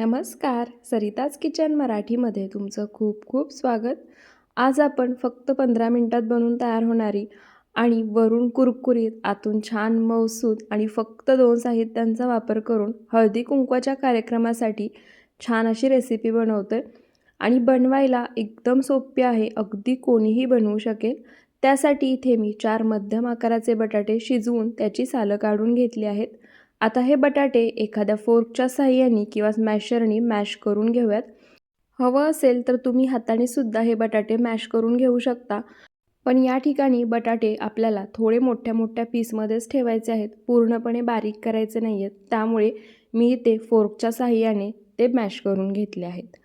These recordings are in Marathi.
नमस्कार. सरिताज किचन मराठीमध्ये तुमचं खूप खूप स्वागत. आज आपण फक्त पंधरा मिनटात बनवून तयार होणारी आणि वरून कुरकुरीत आतून छान मौसूद आणि फक्त दोन साहित्यांचा वापर करून हळदी कुंकवाच्या कार्यक्रमासाठी छान अशी रेसिपी बनवतो आहे आणि बनवायला एकदम सोपी आहे अगदी कोणीही बनवू शकेल. त्यासाठी इथे मी चार मध्यम आकाराचे बटाटे शिजवून त्याची सालं काढून घेतली आहेत. आता हे बटाटे एखाद्या फोर्कच्या साहाय्याने किंवा मॅशरने मॅश करून घेऊयात. हवं असेल तर तुम्ही हाताने सुद्धा हे बटाटे मॅश करून घेऊ शकता. पण या ठिकाणी बटाटे आपल्याला थोडे मोठ्या मोठ्या पीसमध्येच ठेवायचे आहेत. पूर्णपणे बारीक करायचे नाही आहेत त्यामुळे मी ते फोर्कच्या साहाय्याने ते मॅश करून घेतले आहेत.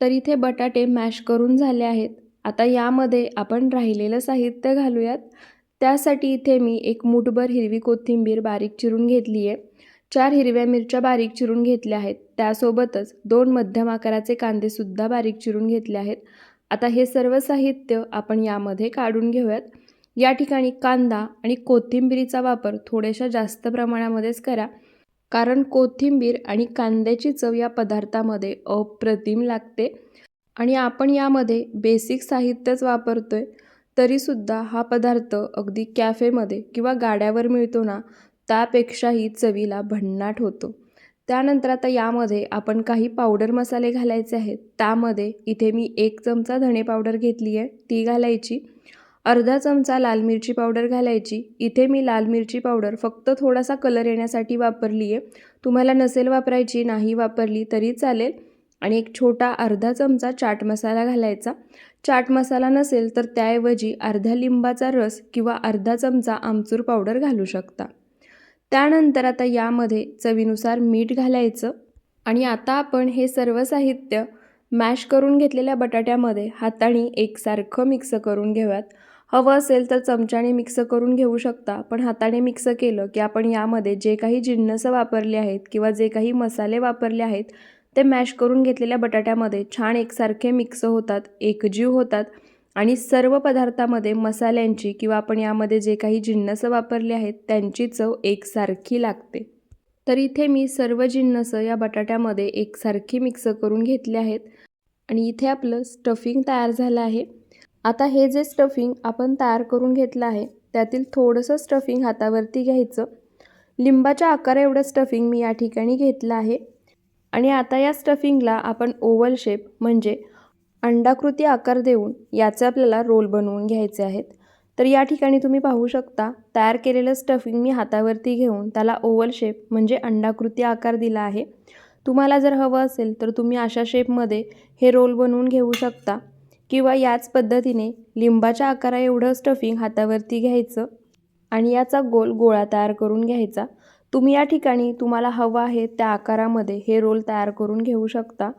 तर इथे बटाटे मॅश करून झाले आहेत. आता यामध्ये आपण राहिलेलं साहित्य घालूयात. त्यासाठी इथे मी एक मुठभर हिरवी कोथिंबीर बारीक चिरून घेतली आहे चार हिरव्या मिरच्या बारीक चिरून घेतल्या आहेत. त्यासोबतच दोन मध्यम आकाराचे कांदेसुद्धा बारीक चिरून घेतले आहेत. आता हे सर्व साहित्य आपण यामध्ये काढून घेऊयात. या ठिकाणी कांदा आणि कोथिंबिरीचा वापर थोड्याशा जास्त प्रमाणामध्येच करा. कारण कोथिंबीर आणि कांद्याची चव या पदार्थामध्ये अप्रतिम लागते. आणि आपण यामध्ये बेसिक साहित्यच वापरतो आहे तरीसुद्धा हा पदार्थ अगदी कॅफेमध्ये किंवा गाड्यावर मिळतो ना त्यापेक्षाही चवीला भन्नाट होतो. त्यानंतर आता यामध्ये आपण काही पावडर मसाले घालायचे आहेत. त्यामध्ये इथे मी एक चमचा धणे पावडर घेतली आहे. ती घालायची. अर्धा चमचा लाल मिरची पावडर घालायची. इथे मी लाल मिरची पावडर फक्त थोडासा कलर येण्यासाठी वापरली आहे. तुम्हाला नसेल वापरायची नाही वापरली तरी चालेल. आणि एक छोटा अर्धा चमचा चाट मसाला घालायचा. चाट मसाला नसेल तर त्याऐवजी अर्ध्या लिंबाचा रस किंवा अर्धा चमचा आमचूर पावडर घालू शकता. त्यानंतर आता यामध्ये चवीनुसार मीठ घालायचं आणि आता आपण हे सर्व साहित्य मॅश करून घेतलेल्या बटाट्यामध्ये हाताने एकसारखं मिक्स करून घेऊयात. हवं असेल तर चमच्याने मिक्स करून घेऊ शकता पण हाताने मिक्स केलं की आपण यामध्ये जे काही जिन्नसं वापरले आहेत किंवा जे काही मसाले वापरले आहेत ते मॅश करून घेतलेल्या बटाट्यामध्ये छान एकसारखे मिक्स होतात एकजीव होतात. आणि सर्व पदार्थामध्ये मसाल्यांची किंवा आपण यामध्ये जे काही जिन्नसं वापरले आहेत त्यांची चव एकसारखी लागते. तर इथे मी सर्व जिन्नसं या बटाट्यामध्ये एकसारखी मिक्स करून घेतले आहेत. आणि इथे आपलं स्टफिंग तयार झालं आहे. आता हे जे स्टफिंग आपण तयार करून घेतलं आहे त्यातील थोडंसं स्टफिंग हातावरती घ्यायचं. लिंबाच्या आकारा एवढं स्टफिंग मी या ठिकाणी घेतलं आहे. आणि आता या स्टफिंगला आपण ओव्हल शेप म्हणजे अंडाकृती आकार देऊन याचे आपल्याला रोल बनवून घ्यायचे आहेत. तर या ठिकाणी तुम्ही पाहू शकता तयार केलेलं स्टफिंग मी हातावरती घेऊन त्याला ओव्हल शेप म्हणजे अंडाकृती आकार दिला आहे. तुम्हाला जर हवं असेल तर तुम्ही अशा शेपमध्ये हे रोल बनवून घेऊ शकता. किंवा याच पद्धतीने लिंबाच्या आकारा एवढं स्टफिंग हातावरती घ्यायचं आणि याचा गोल गोळा तयार करून घ्यायचा. तुम्ही या ठिकाणी तुम्हाला हवं आहे त्या आकारामध्ये हे रोल तयार करून घेऊ शकता.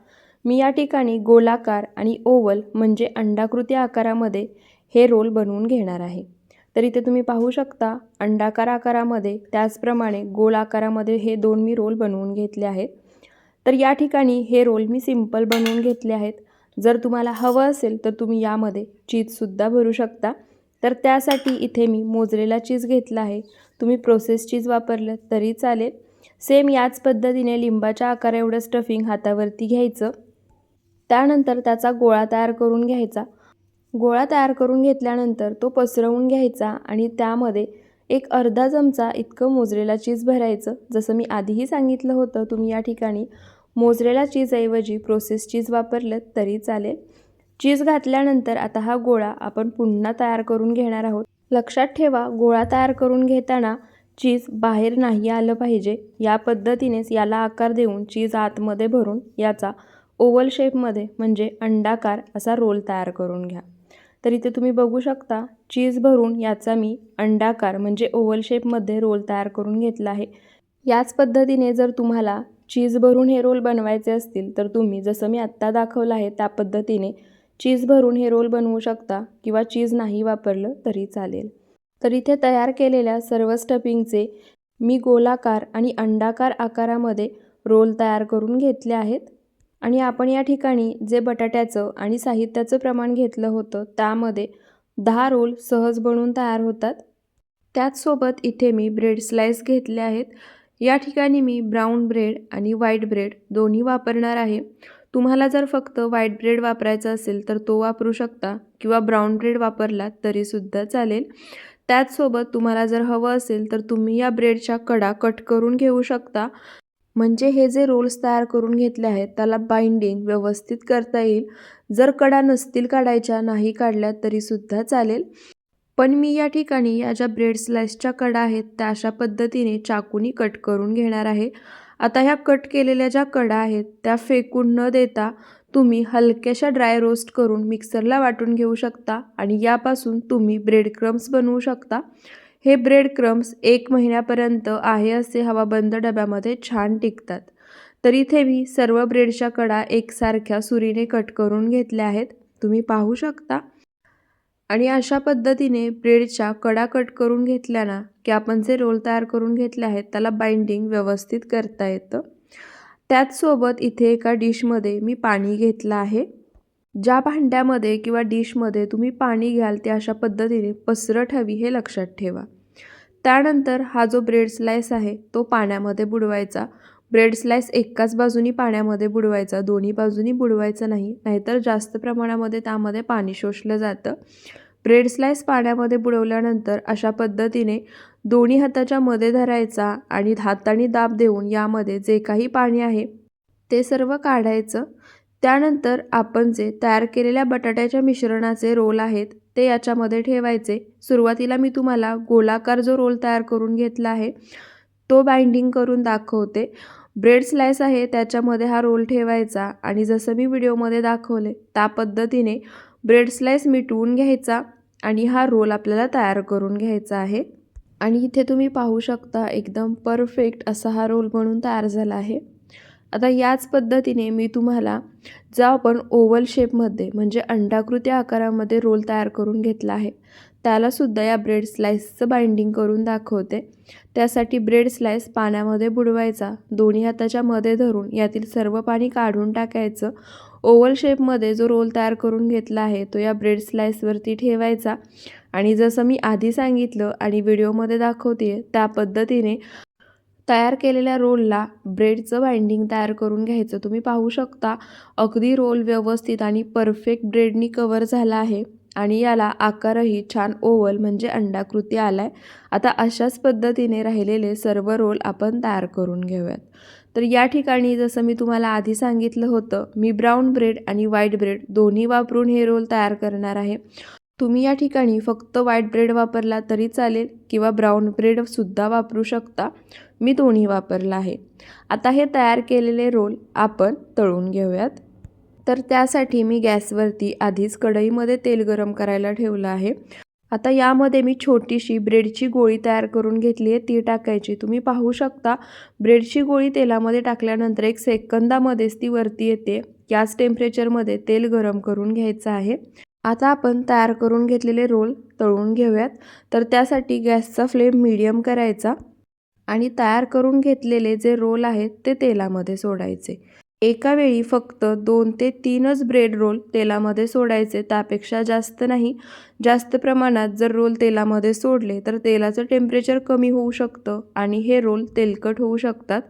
मी या ठिकाणी गोलाकार आणि ओवल म्हणजे अंडाकृती आकारामध्ये हे रोल बनवून घेणार आहे. तर इथे तुम्ही पाहू शकता अंडाकार आकारामध्ये त्याचप्रमाणे गोल आकारामध्ये हे दोन मी रोल बनवून घेतले आहेत. तर या ठिकाणी हे रोल मी सिंपल बनवून घेतले आहेत. जर तुम्हाला हवं असेल तर तुम्ही यामध्ये चीजसुद्धा भरू शकता. तर त्यासाठी इथे मी मोजलेला चीज घेतला आहे. तुम्ही प्रोसेस चीज वापरलं तरी चालेल. सेम याच पद्धतीने लिंबाच्या आकारा एवढं स्टफिंग हातावरती घ्यायचं. त्यानंतर त्याचा गोळा तयार करून घ्यायचा. गोळा तयार करून घेतल्यानंतर तो पसरवून घ्यायचा आणि त्यामध्ये एक अर्धा चमचा इतकं मोजलेला चीज भरायचं. जसं मी आधीही सांगितलं होतं तुम्ही या ठिकाणी मोजरेला चीजऐवजी प्रोसेस चीज वापरलं तरी चालेल. चीज घातल्यानंतर आता हा गोळा आपण पुन्हा तयार करून घेणार आहोत. लक्षात ठेवा गोळा तयार करून घेताना चीज बाहेर नाही आलं पाहिजे. या पद्धतीनेच याला आकार देऊन चीज आतमध्ये भरून याचा ओवल शेपमध्ये म्हणजे अंडाकार असा रोल तयार करून घ्या. तर इथे तुम्ही बघू शकता चीज भरून याचा मी अंडाकार म्हणजे ओवल शेपमध्ये रोल तयार करून घेतला आहे. याच पद्धतीने जर तुम्हाला चीज भरून हे रोल बनवायचे असतील तर तुम्ही जसं मी आत्ता दाखवलं आहे त्या पद्धतीने चीज भरून हे रोल बनवू शकता किंवा चीज नाही वापरलं तरी चालेल. तर इथे तयार केलेल्या सर्व स्टफिंगचे मी गोलाकार आणि अंडाकार आकारामध्ये रोल तयार करून घेतले आहेत. आणि आपण या ठिकाणी जे बटाट्याचं आणि साहित्याचं प्रमाण घेतलं होतं त्यामध्ये दहा रोल सहज बनवून तयार होतात. त्याचसोबत इथे मी ब्रेड स्लाईस घेतले आहेत. या ठिकाणी मी ब्राऊन ब्रेड आणि व्हाईट ब्रेड दोन्ही वापरणार आहे. तुम्हाला जर फक्त व्हाईट ब्रेड वापरायचा असेल तर तो वापरू शकता किंवा ब्राऊन ब्रेड वापरला तरीसुद्धा चालेल. त्याचसोबत तुम्हाला जर हवं असेल तर तुम्ही या ब्रेडच्या कडा कट करून घेऊ शकता. म्हणजे हे जे रोल्स तयार करून घेतले आहेत त्याला बाइंडिंग व्यवस्थित करता येईल. जर कडा नसतील काढायच्या नाही काढल्या तरीसुद्धा चालेल. पण मी या ठिकाणी या ज्या ब्रेड स्लाइसच्या कडा आहेत त्या अशा पद्धतीने चाकूनी कट करून घेणार आहे. आता ह्या कट केलेल्या ज्या कडा आहेत त्या फेकून न देता तुम्ही हलक्याशा ड्राय रोस्ट करून मिक्सरला वाटून घेऊ शकता आणि यापासून तुम्ही ब्रेड क्रम्स बनवू शकता. हे ब्रेड क्रम्स एक महिन्यापर्यंत आहे असे हवाबंद डब्यामध्ये छान टिकतात. तर इथे मी सर्व ब्रेडच्या कडा एकसारख्या सुरीने कट करून घेतल्या आहेत. तुम्ही पाहू शकता. आणि अशा पद्धतीने ब्रेडच्या कडा कट करून घेतल्या ना की आपण जे रोल तयार करून घेतले आहेत. त्याला बाइंडिंग व्यवस्थित करता येतं. त्याचसोबत इथे एका डिशमध्ये मी पाणी घेतलं आहे. ज्या भांड्यामध्ये किंवा डिशमध्ये तुम्ही पाणी घ्याल ते अशा पद्धतीने पसरट हवी हे लक्षात ठेवा. त्यानंतर हा जो ब्रेड स्लाइस आहे तो पाण्यामध्ये बुडवायचा. ब्रेड स्लाइस एकाच बाजूनी पाण्यामध्ये बुडवायचा दोन्ही बाजूनी बुडवायचं नाही नाहीतर जास्त प्रमाणामध्ये त्यामध्ये पाणी शोषलं जातं. ब्रेड स्लाइस पाण्यामध्ये बुडवल्यानंतर अशा पद्धतीने दोन्ही हाताच्या मध्ये धरायचा आणि हाताने दाब देऊन यामध्ये जे काही पाणी आहे ते सर्व काढायचं. त्यानंतर आपण जे तयार केलेल्या बटाट्याच्या मिश्रणाचे रोल आहेत ते याच्यामध्ये ठेवायचे. सुरुवातीला मी तुम्हाला गोलाकार जो रोल तयार करून घेतला आहे तो बाइंडिंग करून दाखवते. ब्रेड स्लाइस आहे त्याच्यामध्ये हा रोल ठेवायचा आणि जसं मी व्हिडिओमध्ये दाखवले त्या पद्धतीने ब्रेड स्लाइस मिटवून घ्यायचा आणि हा रोल आपल्याला तयार करून घ्यायचा आहे. आणि इथे तुम्ही पाहू शकता एकदम परफेक्ट असा हा रोल म्हणून तयार झाला आहे. आता याच पद्धतीने मी तुम्हाला जो आपण ओव्हल शेपमध्ये म्हणजे अंडाकृती आकारामध्ये रोल तयार करून घेतला आहे त्यालासुद्धा या ब्रेड स्लाईसचं बाइंडिंग करून दाखवते. त्यासाठी ब्रेड स्लाईस पाण्यामध्ये बुडवायचा दोन्ही हाताच्या मध्ये धरून यातील सर्व पाणी काढून टाकायचं. ओव्हल शेपमध्ये जो रोल तयार करून घेतला आहे तो या ब्रेड स्लाईसवरती ठेवायचा. आणि जसं मी आधी सांगितलं आणि व्हिडिओमध्ये दाखवते त्या पद्धतीने तयार केलेल्या रोलला ब्रेडचं बाइंडिंग तयार करून घ्यायचं. तुम्ही पाहू शकता अगदी रोल व्यवस्थित आणि परफेक्ट ब्रेडनी कवर झाला आहे आणि याला आकारही छान ओवल म्हणजे अंडाकृती आला आहे आता अशाच पद्धतीने राहिलेले सर्व रोल आपण तयार करून घेऊयात. तर या ठिकाणी जसं मी तुम्हाला आधी सांगितलं होतं मी ब्राऊन ब्रेड आणि व्हाईट ब्रेड दोन्ही वापरून हे रोल तयार करणार आहे. तुम्ही या ठिकाणी फक्त व्हाईट ब्रेड वापरला तरी चालेल किंवा ब्राऊन ब्रेडसुद्धा वापरू शकता. मी दोन्ही वापरला आहे. आता हे तयार केलेले रोल आपण तळून घेऊयात. तर त्यासाठी मी गॅसवरती आधीच कढईमध्ये तेल गरम करायला ठेवलं आहे. आता यामध्ये मी छोटीशी ब्रेडची गोळी तयार करून घेतली आहे. ती टाकायची. तुम्ही पाहू शकता ब्रेडची गोळी तेलामध्ये टाकल्यानंतर एक सेकंदामध्येच ती वरती येते. गॅस टेम्परेचरमध्ये तेल गरम करून घ्यायचं आहे. आता आपण तयार करून घेतलेले रोल तळून घेऊयात. तर त्यासाठी गॅसचा फ्लेम मीडियम करायचा. आणि तयार करून घेतलेले जे रोल आहेत ते तेलामध्ये सोडायचे. एका वेळी फक्त दोन ते तीनच ब्रेड रोल तेलामध्ये सोडायचे. त्यापेक्षा जास्त नाही. जास्त प्रमाणात जर रोल तेलामध्ये सोडले तर तेलाचं टेम्परेचर कमी होऊ शकतं आणि हे रोल तेलकट होऊ शकतात.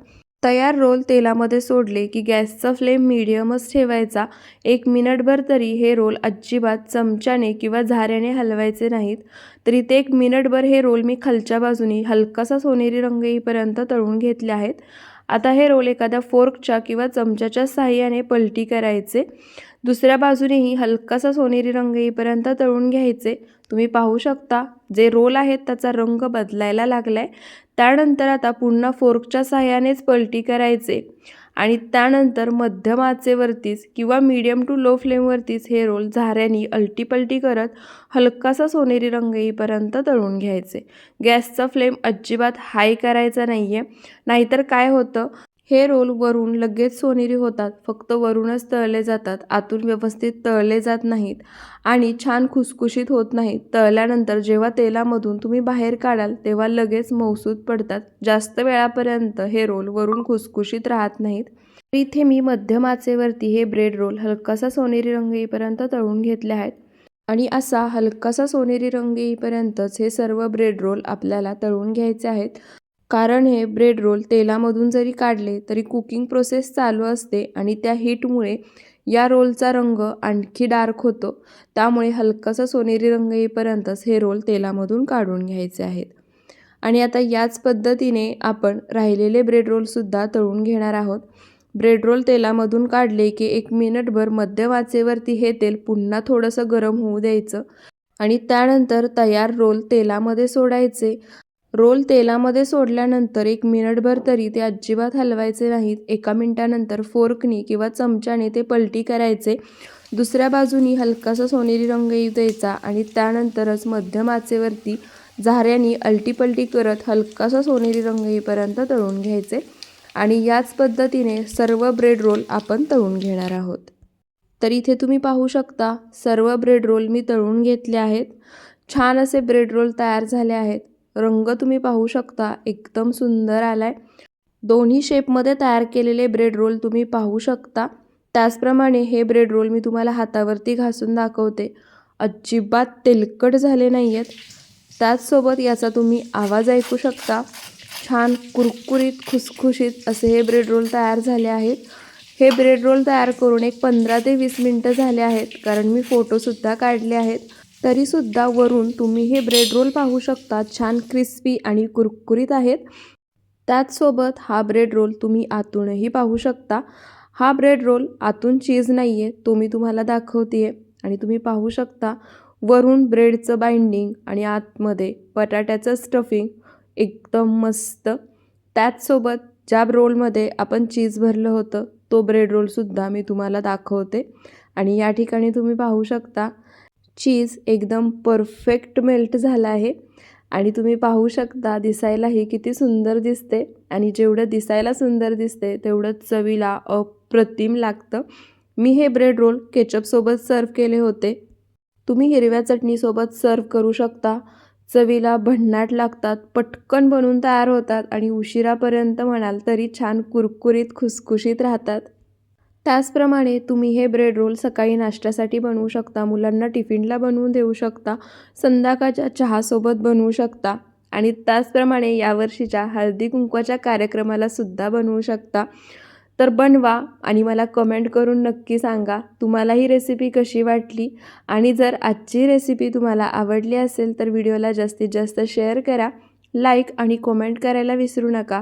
तयार रोल तेलामध्ये सोडले की गॅसचा फ्लेम मिडियमच ठेवायचा. एक मिनटभर तरी हे रोल अजिबात चमच्याने किंवा झाऱ्याने हलवायचे नाहीत. तरी ते एक मिनटभर हे रोल मी खालच्या बाजूनी हलकासा सोनेरी रंग येईपर्यंत तळून घेतले आहेत. आता हे रोल एखाद्या फोर्कच्या किंवा चमच्याच्या साहाय्याने पलटी करायचे. दुसऱ्या बाजूनेही हलकासा सोनेरी रंग येईपर्यंत तळून घ्यायचे. तुम्ही पाहू शकता जे रोल आहेत त्याचा रंग बदलायला लागला आहे त्यानंतर आता पुन्हा फोर्कच्या सहाय्यानेच पलटी करायचे. आणि त्यानंतर मध्यम आचेवरतीच किंवा मीडियम टू लो फ्लेमवरतीच हे रोल झाऱ्यानी अलटीपलटी करत हलकासा सोनेरी रंग येईपर्यंत तळून घ्यायचे. गॅसचा फ्लेम अजिबात हाय करायचा नाही आहे नाहीतर काय होतं? हे रोल वरून लगेच सोनेरी होतात फक्त वरूनच तळले जातात आतून व्यवस्थित तळले जात नाहीत आणि छान खुसखुशीत होत नाहीत. तळल्यानंतर जेव्हा तेलामधून तुम्ही बाहेर काढाल तेव्हा लगेच मौसूद पडतात. जास्त वेळापर्यंत हे रोल वरून खुसखुशीत राहत नाहीत. इथे मी मध्यम आचेवरती हे ब्रेड रोल हलकासा सोनेरी रंग येईपर्यंत तळून घेतले आहेत. आणि असा हलकासा सोनेरी रंग येईपर्यंतच हे सर्व ब्रेड रोल आपल्याला तळून घ्यायचे आहेत. कारण हे ब्रेड रोल तेलामधून जरी काढले तरी कुकिंग प्रोसेस चालू असते आणि त्या हीटमुळे या रोलचा रंग आणखी डार्क होतो. त्यामुळे हलकासा सोनेरी रंग येईपर्यंतच हे रोल तेलामधून काढून घ्यायचे आहेत. आणि आता याच पद्धतीने आपण राहिलेले ब्रेड रोलसुद्धा तळून घेणार आहोत. ब्रेड रोल तेलामधून काढले की एक मिनिटभर मध्यम आचेवरती हे तेल पुन्हा थोडंसं गरम होऊ द्यायचं आणि त्यानंतर तयार रोल तेलामध्ये सोडायचे. रोल तेलामध्ये सोडल्यानंतर एक मिनिटभर तरी ते अजिबात हलवायचे नाहीत. एका मिनटानंतर फोर्कनी किंवा चमच्याने ते पलटी करायचे. दुसऱ्या बाजूनी हलकासा सोनेरी रंग येऊ द्यायचा आणि त्यानंतरच मध्यम आचेवरती झाऱ्यानी अलटीपलटी करत हलकासा सोनेरी रंग येईपर्यंत तळून घ्यायचे आणि याच पद्धतीने सर्व ब्रेड रोल आपण तळून घेणार आहोत. तर इथे तुम्ही पाहू शकता सर्व ब्रेड रोल मी तळून घेतले आहेत. छान असे ब्रेड रोल तयार झाले आहेत. रंग तुम्ही पाहू शकता एकदम सुंदर आलाय. दोन्ही शेपमध्ये तयार केलेले ब्रेड रोल तुम्ही पाहू शकता. त्याचप्रमाणे हे ब्रेड रोल मी तुम्हाला हातावरती घासून दाखवते. अजिबात तेलकट झाले नाही आहेत त्याचसोबत याचा तुम्ही आवाज ऐकू शकता. छान कुरकुरीत खुसखुशीत असे हे ब्रेड रोल तयार झाले आहेत. हे ब्रेड रोल तयार करून एक पंधरा ते वीस मिनटं झाले आहेत कारण मी फोटोसुद्धा काढले आहेत. तरीसुद्धा वरून तुम्ही हे ब्रेड रोल पाहू शकता. छान क्रिस्पी आणि कुरकुरीत आहेत. त्याचसोबत हा ब्रेड रोल तुम्ही आतूनही पाहू शकता. हा ब्रेड रोल आतून चीज नाही आहे तो मी तुम्हाला दाखवते आहे आणि तुम्ही पाहू शकता वरून ब्रेडचं बाइंडिंग आणि आतमध्ये बटाट्याचं स्टफिंग एकदम मस्त. त्याचसोबत ज्या रोलमध्ये आपण चीज भरलं होतं तो ब्रेड रोलसुद्धा मी तुम्हाला दाखवते. आणि या ठिकाणी तुम्ही पाहू शकता चीज एकदम परफेक्ट मेल्ट झाला आहे. आणि तुम्ही पाहू शकता दिसायलाही किती सुंदर दिसते. आणि जेवढं दिसायला सुंदर दिसते तेवढं चवीला अप्रतिम लागतं. मी हे ब्रेड रोल केचपसोबत सर्व केले होते. तुम्ही हिरव्या चटणीसोबत सर्व करू शकता. चवीला भन्नाट लागतात पटकन बनून तयार होतात आणि उशिरापर्यंत म्हणाल तरी छान कुरकुरीत खुसखुशीत राहतात. त्याचप्रमाणे तुम्ही हे ब्रेड रोल सकाळी नाश्त्यासाठी बनवू शकता. मुलांना टिफिनला बनवून देऊ शकता. संध्याकाळच्या चहासोबत बनवू शकता. आणि त्याचप्रमाणे यावर्षीच्या हळदी कुंकवाच्या कार्यक्रमाला सुद्धा बनवू शकता. तर बनवा आणि मला कमेंट करून नक्की सांगा तुम्हाला ही रेसिपी कशी वाटली? आणि जर आजची रेसिपी तुम्हाला आवडली असेल तर व्हिडिओला जास्तीत जास्त शेअर करा. लाईक आणि कमेंट करायला विसरू नका.